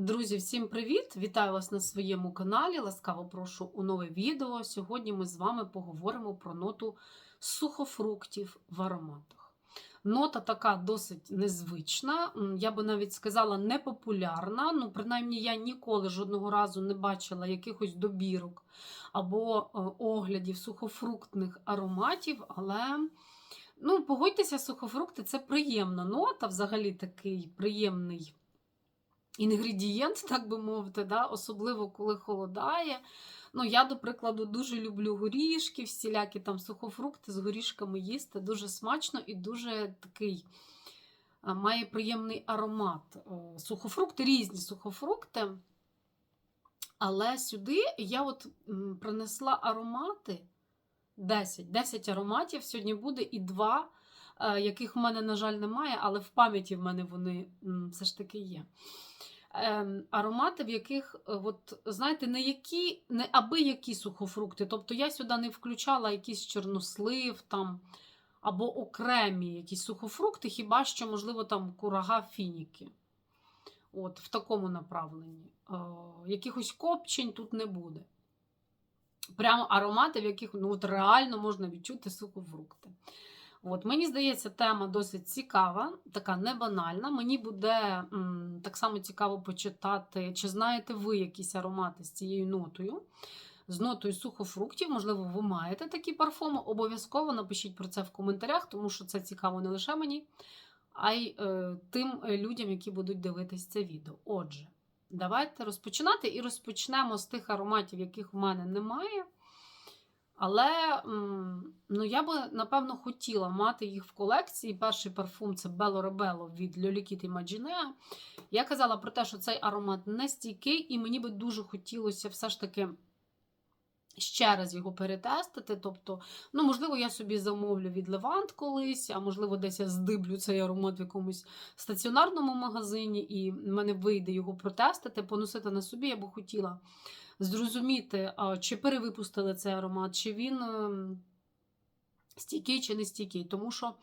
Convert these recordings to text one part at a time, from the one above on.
Друзі, всім привіт! Вітаю вас на своєму каналі. Ласкаво прошу у нове відео. Сьогодні ми з вами поговоримо про ноту сухофруктів в ароматах. Нота така досить незвична, я би навіть сказала, непопулярна. Ну, принаймні, я ніколи жодного разу не бачила якихось добірок або е, оглядів сухофруктних ароматів, але. Ну, погодьтеся, сухофрукти це приємна нота, взагалі такий приємний інгредієнт, так би мовити, да? особливо коли холодає. Ну, Я, до прикладу, дуже люблю горішки, всілякі там сухофрукти з горішками їсти. Дуже смачно і дуже такий має приємний аромат. Е, Сухофрукти, різні сухофрукти. Але сюди я от принесла аромати 10. 10 ароматів сьогодні буде і два, е, яких в мене, на жаль, немає, але в пам'яті в мене вони все ж таки є. Ем, аромати, в яких, е, от, знаєте, не які, не аби які сухофрукти. Тобто я сюди не включала якийсь чорнослив там, або окремі якісь сухофрукти, хіба що, можливо, там курага фініки. От, В такому направленні. Е, якихось копчень тут не буде. Прямо аромати, в яких ну, от реально можна відчути сухофрукти. От, Мені здається, тема досить цікава, така не банальна. Мені буде м, так само цікаво почитати, чи знаєте ви якісь аромати з цією нотою, з нотою сухофруктів. Можливо, ви маєте такі парфуми. Обов'язково напишіть про це в коментарях, тому що це цікаво не лише мені, а й е, тим людям, які будуть дивитись це відео. Отже, давайте розпочинати і розпочнемо з тих ароматів, яких в мене немає. Але ну, я би, напевно, хотіла мати їх в колекції. Перший парфум це Bello Rebello від Lolita Imagine. Я казала про те, що цей аромат не стійкий, і мені би дуже хотілося все ж таки ще раз його перетестити. Тобто, ну, можливо, я собі замовлю від Левант колись, а можливо, десь я здиблю цей аромат в якомусь стаціонарному магазині, і в мене вийде його протестити, поносити на собі, я би хотіла зрозуміти, чи перевипустили цей аромат, чи він ем, стійкий, чи не стійкий. Тому що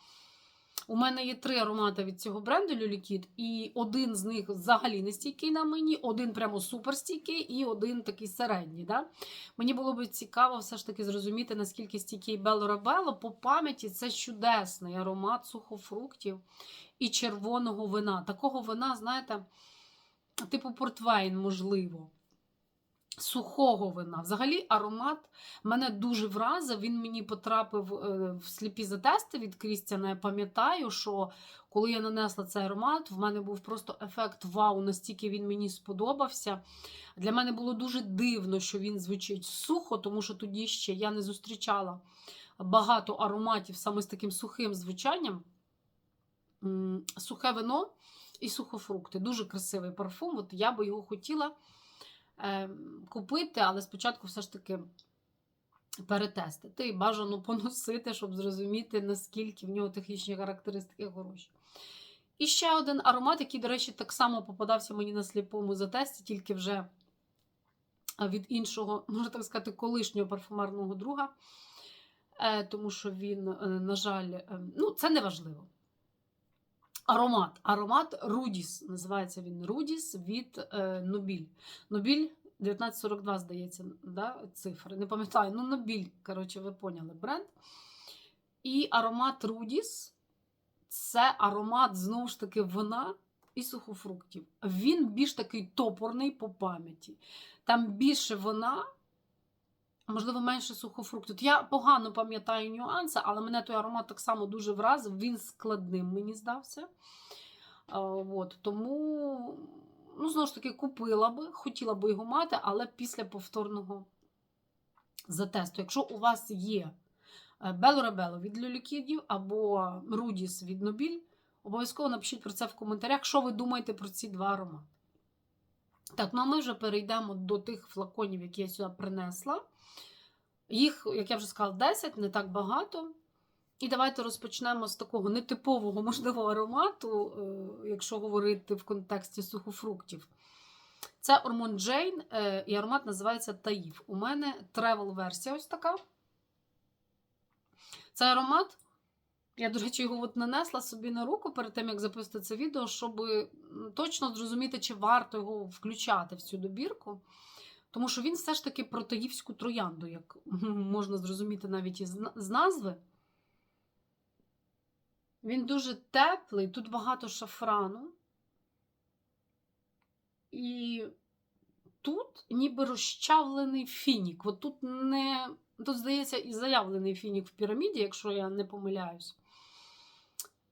у мене є три аромати від цього бренду Люлікіт, і один з них взагалі не стійкий на мені, один прямо суперстійкий, і один такий середній. Да? Мені було б цікаво все ж таки зрозуміти, наскільки стійкий Бело Рабело. По пам'яті це чудесний аромат сухофруктів і червоного вина. Такого вина, знаєте, типу портвейн, можливо сухого вина. Взагалі, аромат мене дуже вразив. Він мені потрапив е, в сліпі затести від Крістіана. Я пам'ятаю, що коли я нанесла цей аромат, в мене був просто ефект вау, настільки він мені сподобався. Для мене було дуже дивно, що він звучить сухо, тому що тоді ще я не зустрічала багато ароматів саме з таким сухим звучанням. Сухе вино і сухофрукти. Дуже красивий парфум. От я би його хотіла купити, але спочатку все ж таки перетестити і бажано поносити, щоб зрозуміти, наскільки в нього технічні характеристики хороші. І ще один аромат, який, до речі, так само попадався мені на сліпому затесті, тільки вже від іншого, можна так сказати, колишнього парфумерного друга. Е, тому що він, е, на жаль, е, ну, це не важливо. Аромат. Аромат Рудіс. Називається він Рудіс від е, Нобіль. Нобіль 1942, здається, да, цифри. Не пам'ятаю, ну Нобіль, коротше, ви поняли бренд. І аромат Рудіс це аромат, знову ж таки, вина і сухофруктів. Він більш такий топорний по пам'яті. Там більше вина, можливо, менше сухофруктів. Я погано пам'ятаю нюанси, але мене той аромат так само дуже вразив. Він складним, мені здався. От, Тому, ну, знову ж таки, купила би, хотіла би його мати, але після повторного затесту. Якщо у вас є Бело Ребело від Люлікідів або Рудіс від Нобіль, обов'язково напишіть про це в коментарях, що ви думаєте про ці два аромати. Так, ну а ми вже перейдемо до тих флаконів, які я сюди принесла. Їх, як я вже сказала, 10, не так багато. І давайте розпочнемо з такого нетипового, можливо, аромату, е, якщо говорити в контексті сухофруктів. Це Ормон Джейн, і аромат називається Таїв. У мене тревел-версія ось така. Цей аромат Я, до речі, його от нанесла собі на руку перед тим, як записати це відео, щоб точно зрозуміти, чи варто його включати в цю добірку. Тому що він все ж таки про таївську троянду, як можна зрозуміти навіть із з назви. Він дуже теплий, тут багато шафрану. І тут ніби розчавлений фінік. От тут не. Тут, здається, і заявлений фінік в піраміді, якщо я не помиляюсь.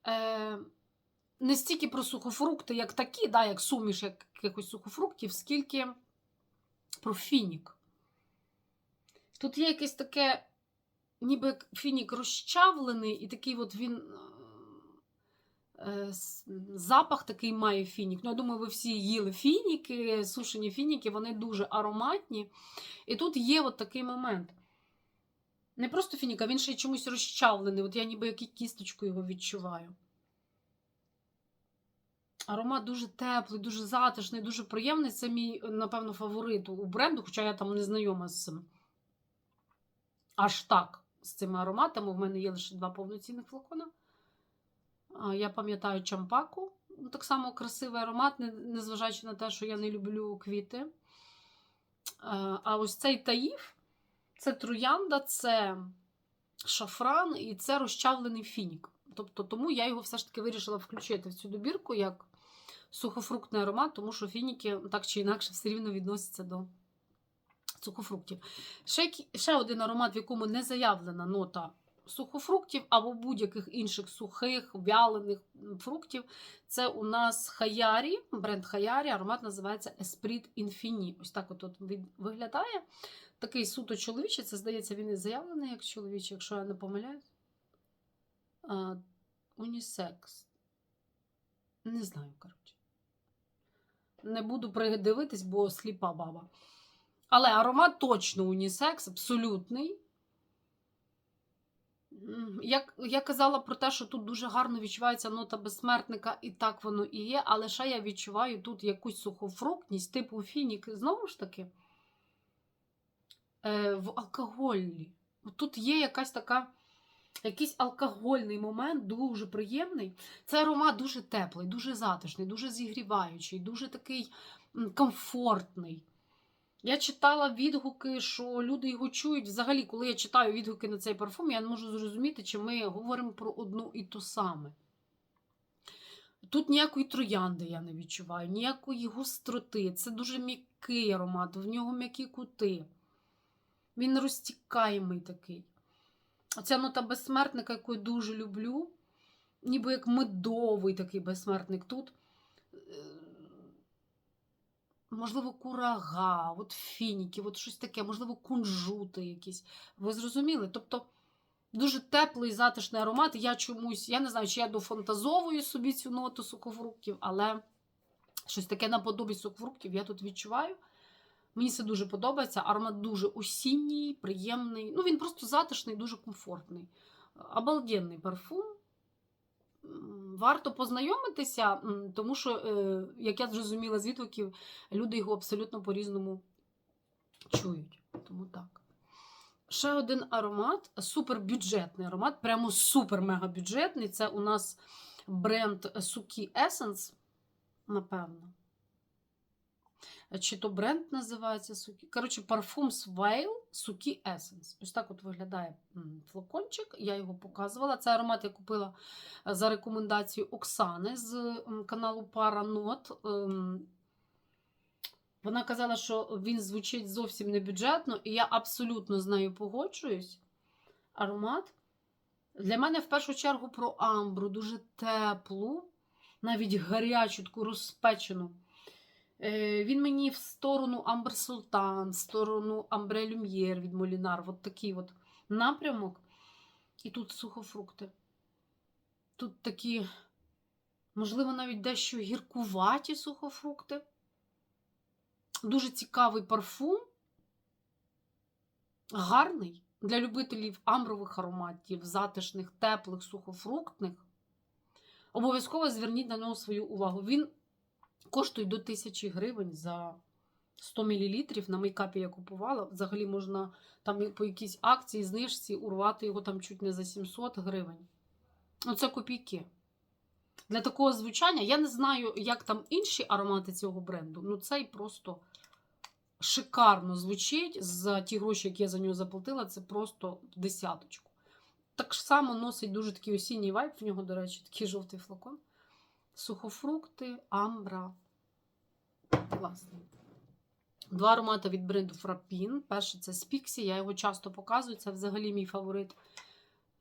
Е, не стільки про сухофрукти, як такі, да, як суміш як- якихось сухофруктів, скільки про фінік. Тут є якесь таке, ніби фінік розчавлений, і такий от він. е, е, Запах такий має фінік. Ну, я думаю, ви всі їли фініки, сушені фініки, вони дуже ароматні. І тут є от такий момент. Не просто фінік, а він ще й чомусь розчавлений. От я ніби як і кісточку його відчуваю. Аромат дуже теплий, дуже затишний, дуже приємний. Це мій, напевно, фаворит у бренду, хоча я там не знайома з цим. Аж так з цими ароматами. У мене є лише два повноцінних флакона. Я пам'ятаю чампаку. Ну, Так само красивий аромат, незважаючи на те, що я не люблю квіти. А ось цей таїв це троянда, це шафран і це розчавлений фінік. Тобто, тому я його все ж таки вирішила включити в цю добірку як сухофруктний аромат, тому що фініки так чи інакше все рівно відносяться до сухофруктів. Ще, ще один аромат, в якому не заявлена нота сухофруктів або будь-яких інших сухих, вялених фруктів. Це у нас Хаярі, бренд Хаярі, аромат називається Esprit Infini. Ось так от, він виглядає. Такий суто чоловічий, це здається, він і заявлений як чоловічий, якщо я не помиляюсь. Унісекс. Не знаю, коротше. Не буду придивитись, бо сліпа баба. Але аромат точно унісекс, абсолютний. М, Я, я казала про те, що тут дуже гарно відчувається нота безсмертника, і так воно і є, але ще я відчуваю тут якусь сухофруктність, типу фінік, знову ж таки, е, в алкоголі. Тут є якась така, якийсь алкогольний момент, дуже приємний. Цей аромат дуже теплий, дуже затишний, дуже зігріваючий, дуже такий комфортний. Я читала відгуки, що люди його чують. Взагалі, коли я читаю відгуки на цей парфум, я не можу зрозуміти, чи ми говоримо про одну і ту саме. Тут ніякої троянди я не відчуваю, ніякої гостроти. Це дуже м'який аромат, в нього м'які кути. Він розтікаємий такий. Оця нота безсмертника, яку я дуже люблю, ніби як медовий такий безсмертник тут. е, Можливо, курага, от фініки, от щось таке, можливо, кунжути якісь. Ви зрозуміли? Тобто дуже теплий, затишний аромат. Я чомусь, я не знаю, чи я дофантазовую собі цю ноту сухофруктів, але щось таке наподобі сухофруктів я тут відчуваю. Мені це дуже подобається. Аромат дуже осінній, приємний. Ну, він просто затишний, дуже комфортний. Обалденний парфум. Варто познайомитися, тому що, е, як я зрозуміла з відгуків, люди його абсолютно по-різному чують. Тому так. Ще один аромат, супербюджетний аромат, прямо супер-мега-бюджетний. Це у нас бренд Suki Essence, напевно. Чи то бренд називається Сукі. Коротше, парфум Swale Suki Essence. Ось так от виглядає флакончик. Я його показувала. Це аромат я купила е, за рекомендацією Оксани з каналу Паранот. Ем, Вона казала, що він звучить зовсім не бюджетно, і я абсолютно з нею погоджуюсь. Аромат. Для мене в першу чергу про амбру, дуже теплу, навіть гарячу, таку розпечену. Е, Він мені в сторону Амбер Султан, в сторону Амбре Люм'єр від Молінар. От такий от напрямок. І тут сухофрукти. Тут такі, можливо, навіть дещо гіркуваті сухофрукти. Дуже цікавий парфум. Гарний для любителів амбрових ароматів, затишних, теплих, сухофруктних. Обов'язково зверніть на нього свою увагу. Він коштує до 1000 гривень за 100 мл. На мейкапі я купувала. Взагалі можна там по якійсь акції, знижці урвати його там чуть не за 700 гривень. Ну, це копійки. Для такого звучання я не знаю, як там інші аромати цього бренду. Ну, цей просто шикарно звучить. За ті гроші, які я за нього заплатила, це просто десяточку. Так само носить дуже такий осінній вайб. В нього, до речі, такий жовтий флакон. Сухофрукти, амбра. Класний. Два аромати від бренду Frappin. Перший це Спіксі, я його часто показую. Це взагалі мій фаворит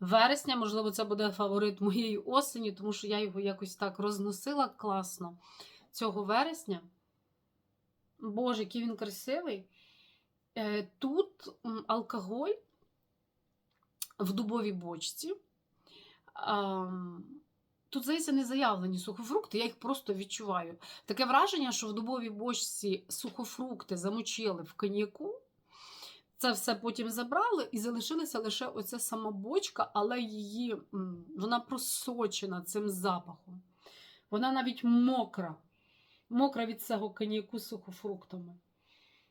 вересня. Можливо, це буде фаворит моєї осені, тому що я його якось так розносила класно цього вересня. Боже, який він красивий. Е, Тут алкоголь в дубовій бочці. Тут, здається, не заявлені сухофрукти, я їх просто відчуваю. Таке враження, що в дубовій бочці сухофрукти замочили в коньяку. Це все потім забрали і залишилася лише оця сама бочка, але її вона просочена цим запахом. Вона навіть мокра, мокра від цього коньяку сухофруктами.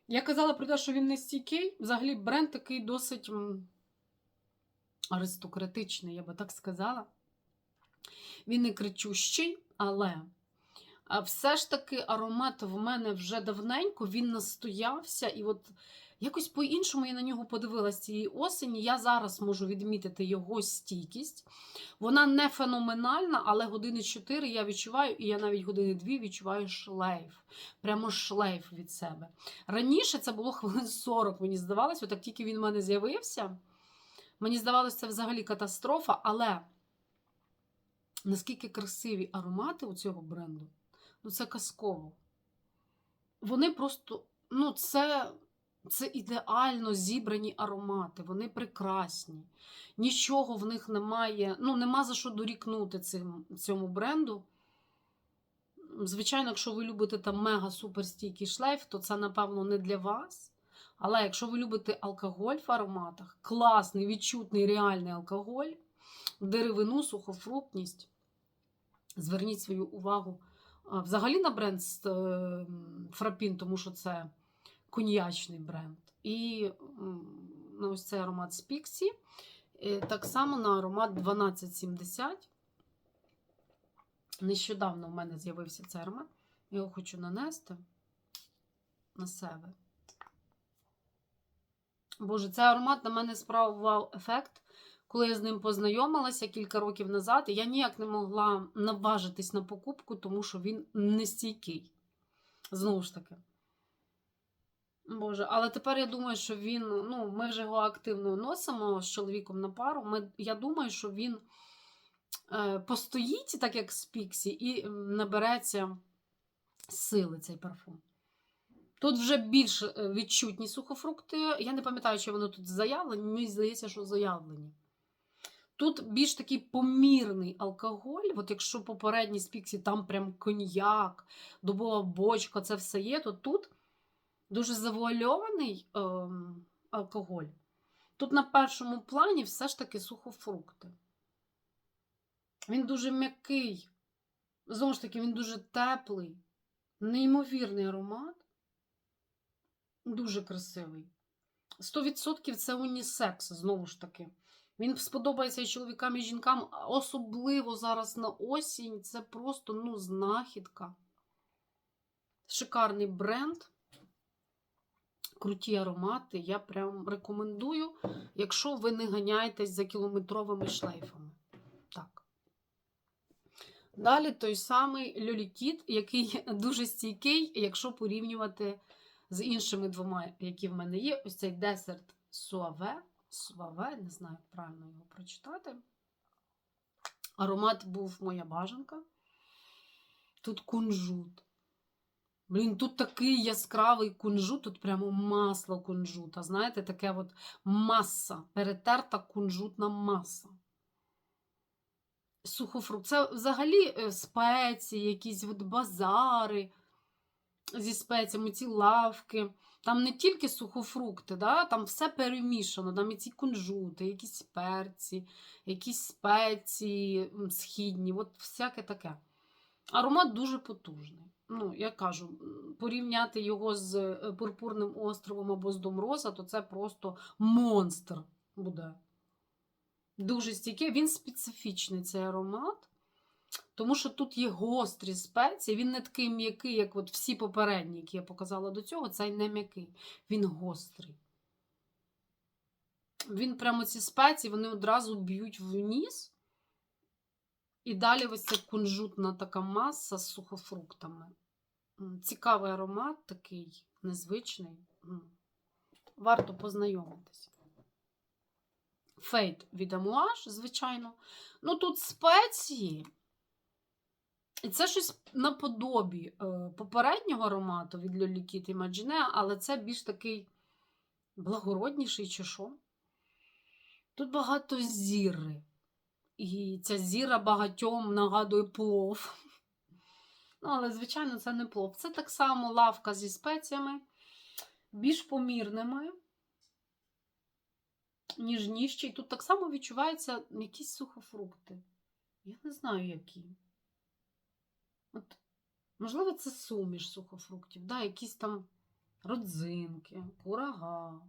Я казала про те, що він не стійкий. Взагалі, бренд такий досить аристократичний, я би так сказала. Він не кричущий, але все ж таки аромат в мене вже давненько, він настоявся, і от якось по-іншому я на нього подивилась цієї осені. Я зараз можу відмітити його стійкість. Вона не феноменальна, але години 4 я відчуваю, і я навіть години 2 відчуваю шлейф. Прямо шлейф від себе. Раніше це було хвилин 40, мені здавалося, отак тільки він в мене з'явився. Мені здавалося, це взагалі катастрофа, але наскільки красиві аромати у цього бренду, ну це казково. Вони просто, ну, це, це ідеально зібрані аромати, вони прекрасні. Нічого в них немає, ну, нема за що дорікнути цим, цьому бренду. Звичайно, якщо ви любите там мега суперстійкий шлейф, то це, напевно, не для вас. Але якщо ви любите алкоголь в ароматах, класний, відчутний, реальний алкоголь, деревину, сухофруктність, зверніть свою увагу взагалі на бренд Фрапін, тому що це коньячний бренд. І на ось цей аромат з Піксі. Е, Так само на аромат 1270. Нещодавно в мене з'явився цей аромат. Його хочу нанести на себе. Боже, цей аромат на мене справував ефект. Коли я з ним познайомилася кілька років назад, я ніяк не могла наважитись на покупку, тому що він не стійкий. Знову ж таки. Боже, але тепер я думаю, що він. Ну, ми вже його активно носимо з чоловіком на пару. Ми, Я думаю, що він е, постоїть, так як з Піксі, і набереться сили цей парфум. Тут вже більш е, відчутні сухофрукти. Я не пам'ятаю, чи воно тут заявлені, мені здається, що заявлені. Тут більш такий помірний алкоголь. От якщо попередній спіксі там прям коньяк, дубова бочка, це все є, то тут дуже завуальований ем, алкоголь. Тут на першому плані все ж таки сухофрукти. Він дуже м'який. Знову ж таки, він дуже теплий, неймовірний аромат. Дуже красивий. 100% це унісекс, знову ж таки. Він сподобається і чоловікам, і жінкам, особливо зараз на осінь. Це просто ну, знахідка. Шикарний бренд. Круті аромати. Я прям рекомендую, якщо ви не ганяєтесь за кілометровими шлейфами. Так. Далі той самий Льолікіт, який дуже стійкий, якщо порівнювати з іншими двома, які в мене є. Ось цей десерт Суаве. Суаве, не знаю, як правильно його прочитати. Аромат був моя бажанка. Тут кунжут. Блін, тут такий яскравий кунжут, тут прямо масло кунжута. Знаєте, таке от маса, перетерта кунжутна маса. Сухофрукт. Це взагалі е, спеції, якісь от базари зі спеціями, ці лавки. Там не тільки сухофрукти, да? там все перемішано. Там і ці кунжути, якісь перці, якісь спеції східні, от всяке таке. Аромат дуже потужний. Ну, я кажу, порівняти його з е, Пурпурним островом або з Домроза, то це просто монстр буде. Дуже стійкий. Він специфічний цей аромат, тому що тут є гострі спеції. Він не такий м'який, як от всі попередні, які я показала до цього. Цей не м'який. Він гострий. Він прямо ці спеції вони одразу б'ють вниз. І далі ось ця кунжутна така маса з сухофруктами. Цікавий аромат такий, незвичний. Варто познайомитись. Фейт від Амуаж, звичайно. Ну тут спеції. І це щось наподобі е, попереднього аромату від Лолікіт і Маджіне, але це більш такий благородніший чи що. Тут багато зіри. І ця зіра багатьом нагадує плов. Ну, але, звичайно, це не плов. Це так само лавка зі спеціями, більш помірними, ніж ніжчі. І тут так само відчуваються якісь сухофрукти. Я не знаю, які. Можливо, це суміш сухофруктів, да, якісь там родзинки, курага.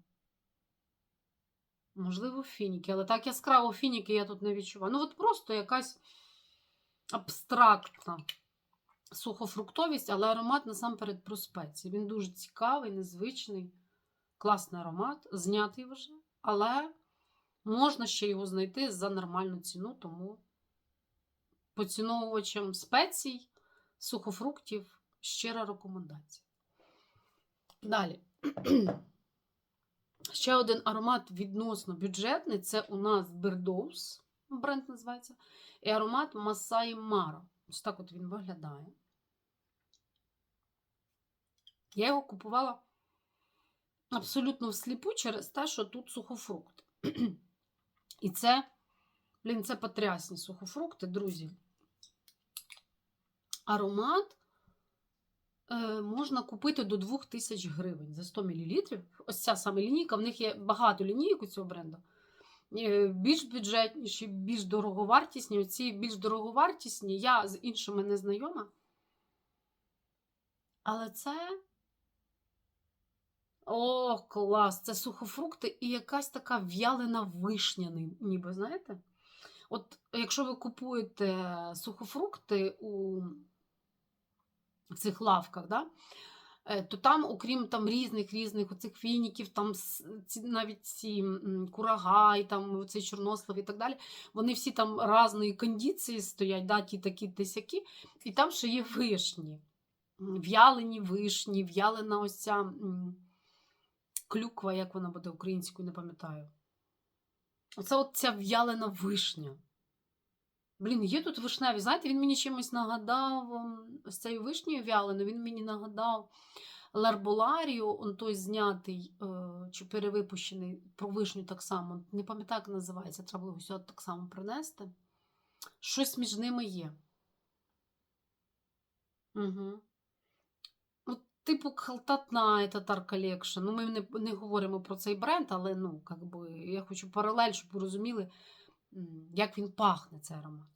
Можливо, фініки, але так яскраво фініки я тут не відчуваю. Ну, от просто якась абстрактна сухофруктовість, але аромат насамперед про спеції. Він дуже цікавий, незвичний, класний аромат, знятий вже, але можна ще його знайти за нормальну ціну, тому поціновувачам спецій, сухофруктів щира рекомендація. Далі. Ще один аромат відносно бюджетний це у нас Бердоус, бренд називається, і аромат Масаї Мара. Ось так от він виглядає. Я його купувала абсолютно всліпу через те, що тут сухофрукти. І це, блін, це потрясні сухофрукти, друзі. Аромат е, можна купити до 2000 гривень за 100 мл. Ось ця саме лінійка, в них є багато лінійок у цього бренду. Е, Більш бюджетніші, більш дороговартісні. Оці більш дороговартісні, я з іншими не знайома. Але це. О, клас! Це сухофрукти і якась така в'ялена вишня, ніби, знаєте? От якщо ви купуєте сухофрукти у цих лавках, да? е, то там, окрім там різних різних оцих фініків, там ці, навіть ці м, курага, і там цей чорнослав і так далі, вони всі там різної кондиції стоять, да, ті такі тисякі, і там ще є вишні. В'ялені вишні, в'ялена ось ця клюква, як вона буде українською, не пам'ятаю. Оце от ця в'ялена вишня. Блін, є тут вишневі. Знаєте, він мені чимось нагадав ем, з цією вишнею в'яленою, він мені нагадав Ларболарію, он той знятий е, чи перевипущений про вишню так само. Не пам'ятаю, як називається, треба було сюди так само принести. Щось між ними є. Угу. От, типу, Халтатна Татар Collection. Ну, ми не, не говоримо про цей бренд, але ну, как я хочу паралель, щоб ви розуміли, як він пахне, цей аромат.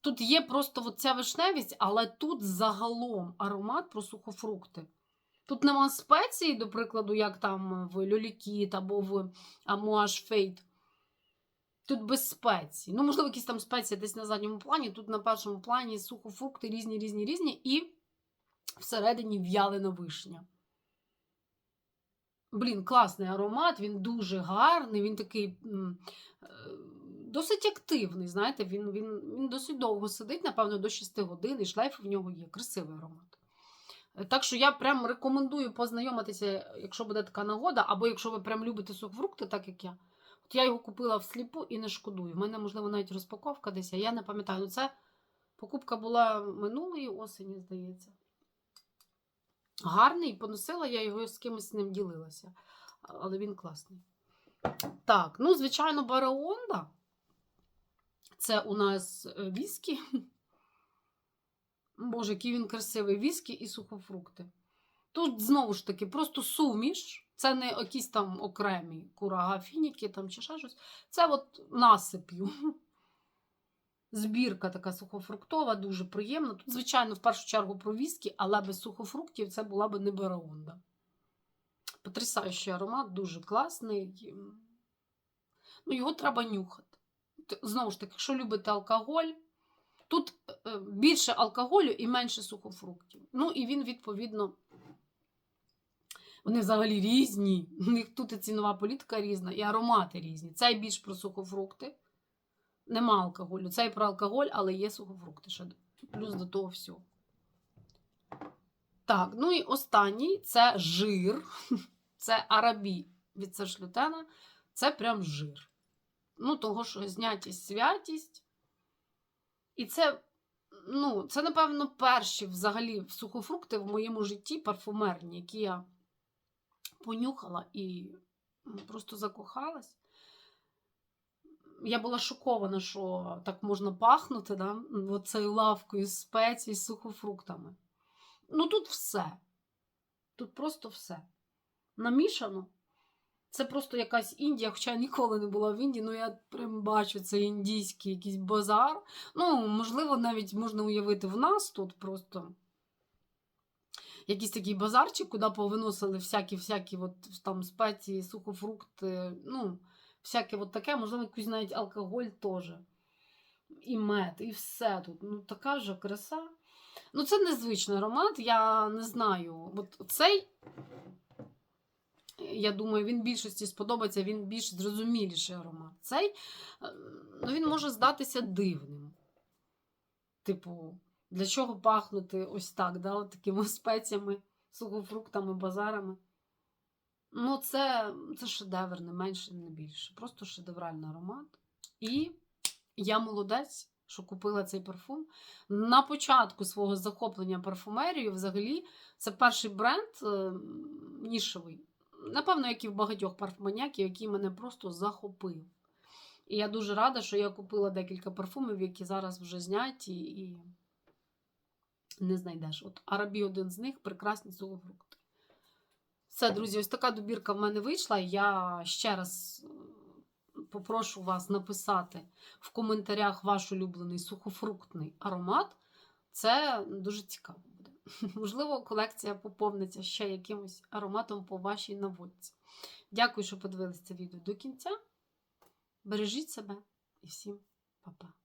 Тут є просто ця вишневість, але тут загалом аромат про сухофрукти. Тут нема спецій, до прикладу, як там в Льолікіт або в Амуаш Фейт. Тут без спецій. Ну, можливо, якісь там спеції десь на задньому плані. Тут на першому плані сухофрукти різні, різні, різні, і всередині в'ялена вишня. Блін, класний аромат, він дуже гарний, він такий е, досить активний. Знаєте, він, він, він досить довго сидить, напевно, до 6 годин, і шлейф в нього є. Красивий аромат. Е, Так що я прям рекомендую познайомитися, якщо буде така нагода, або якщо ви прям любите сухофрукти, так як я. От я його купила всліпу і не шкодую. В мене, можливо, навіть розпаковка десь, я не пам'ятаю. Ну, це покупка була минулої осені, здається. Гарний, поносила я його з кимось ним ділилася. Але він класний. Так, ну, звичайно, Бараонда. Це у нас е, віскі. Боже, який він красивий. Віскі і сухофрукти. Тут знову ж таки просто суміш. Це не якісь там окремі курага, фініки там чи ще щось. Це от насип'ю. Збірка така сухофруктова, дуже приємна. Тут, звичайно, в першу чергу про віскі, але без сухофруктів це була би не бараонда. Потрясаючий аромат, дуже класний. ну, його треба нюхати. Знову ж таки, якщо любите алкоголь, тут е, більше алкоголю і менше сухофруктів. Ну, і він, відповідно, вони взагалі різні. У них тут і цінова політика різна, і аромати різні. Цей більш про сухофрукти. Нема алкоголю. Цей про алкоголь, але є сухофрукти. Ще плюс до того всього. Так, ну і останній це жир. Це арабі від сершлютена. Це прям жир. Ну, того, що знятість, святість. І це, ну, це, напевно, перші взагалі сухофрукти в моєму житті парфумерні, які я понюхала і просто закохалась. Я була шокована, що так можна пахнути, да? оцею лавкою спецій з сухофруктами. Ну, тут все. Тут просто все. Намішано. Це просто якась Індія, хоча я ніколи не була в Індії, ну я прям бачу цей індійський якийсь базар. Ну, можливо, навіть можна уявити в нас тут просто якийсь такий базарчик, куди повиносили всякі-всякі от, там спеції, сухофрукти, ну, всяке от таке, можливо, якийсь навіть алкоголь теж. І мед, і все тут. Ну, така вже краса. Ну, це незвичний аромат, я не знаю. От цей, я думаю, він більшості сподобається, він більш зрозуміліший аромат. Цей, е, ну, він може здатися дивним. Типу, для чого пахнути ось так, да, от такими спеціями, сухофруктами, базарами. Ну, це, це шедевр, не менше, не більше. Просто шедевральний аромат. І я молодець, що купила цей парфум. На початку свого захоплення парфумерією, взагалі, це перший бренд е, нішевий. Напевно, як і в багатьох парфуманяків, який мене просто захопив. І я дуже рада, що я купила декілька парфумів, які зараз вже зняті і не знайдеш. От Арабі один з них прекрасні сухофрукти. Все, друзі, ось така добірка в мене вийшла. Я ще раз е, попрошу вас написати в коментарях ваш улюблений сухофруктний аромат. Це дуже цікаво буде. Можливо, колекція поповниться ще якимось ароматом по вашій наводці. Дякую, що подивилися це відео до кінця. Бережіть себе і всім па-па.